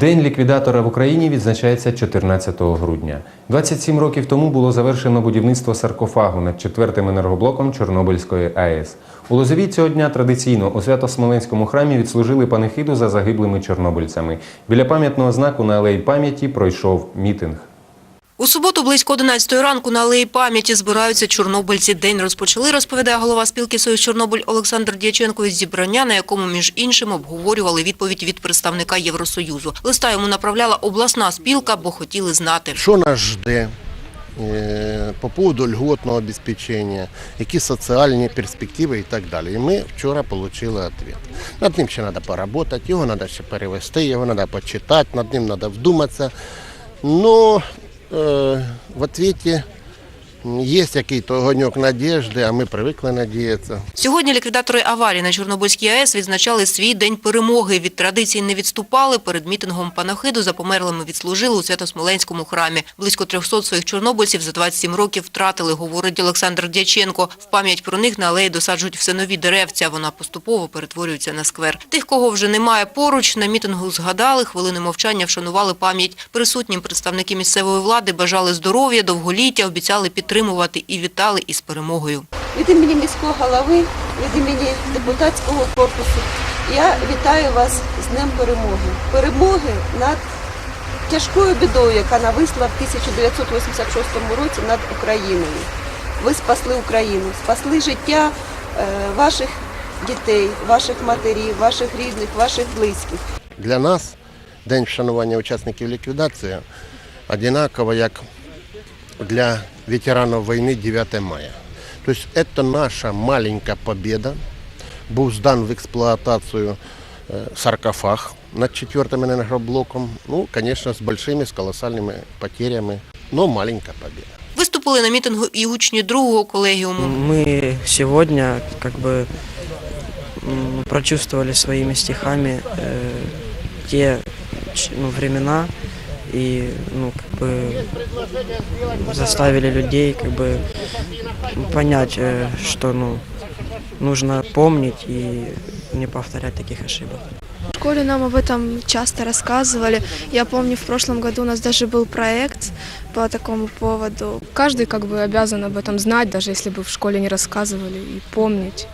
День ліквідатора в Україні відзначається 14 грудня. 27 років тому було завершено будівництво саркофагу над четвертим енергоблоком Чорнобильської АЕС. У Лозові цього дня традиційно у Свято-Смоленському храмі відслужили панихиду за загиблими чорнобильцями. Біля пам'ятного знаку на алеї пам'яті пройшов мітинг. У суботу близько 11 ранку на алеї пам'яті збираються чорнобильці. День розпочали, розповідає голова спілки «Союз Чорнобиль» Олександр Дяченко із зібрання, на якому, між іншим, обговорювали відповідь від представника Євросоюзу. Листа йому направляла обласна спілка, бо хотіли знати. Що нас жде е, по поводу льготного обеспечення, які соціальні перспективи і так далі. І ми вчора отримали відповідь. Над ним ще треба поработати, його треба ще перевести, його треба почитати, над ним треба вдуматися. Но е, в відповіді є якийсь огоньок надіжди, а ми привикли надіятися. Сьогодні ліквідатори аварії на Чорнобильській АЕС відзначали свій день перемоги. Від традицій не відступали. Перед мітингом панахиду за померлими відслужили у Свято-Смоленському храмі. Близько 300 своїх чорнобильців за 27 років втратили, говорить Олександр Дяченко. В пам'ять про них на алеї досаджують все нові деревця. Вона поступово перетворюється на сквер. Тих, кого вже немає поруч, на мітингу згадали, хвилини мовчання вшанували пам'ять. Присутнім представники місцевої влади бажали здоров'я, довголіття, обіцяли підтримувати і вітали із перемогою. від імені міського голови, від імені депутатського корпусу. Я вітаю вас з Днем Перемоги. Перемоги над тяжкою бідою, яка нависла в 1986 році над Україною. Ви спасли Україну, спасли життя е, ваших дітей, ваших матерів, ваших рідних, ваших близьких. Для нас День вшанування учасників ліквідації однаково як для ветеранів війни 9 мая. Тобто це наша маленька победа. Був здан в експлуатацію е, саркофаг над четвертим енергоблоком. Ну, звісно, з великими, з колосальними потерями, але маленька победа. Виступили на мітингу і учні другого колегіуму. Мы сегодня как бы м, прочувствовали своими стихами э, те ч- ну, времена и ну, как бы заставили людей как бы понять, э, что ну, нужно помнить и не повторять таких ошибок. В школе нам об этом часто рассказывали. Я помню, в прошлом году у нас даже был проект по такому поводу. Каждый как бы обязан об этом знать, даже если бы в школе не рассказывали, и помнить.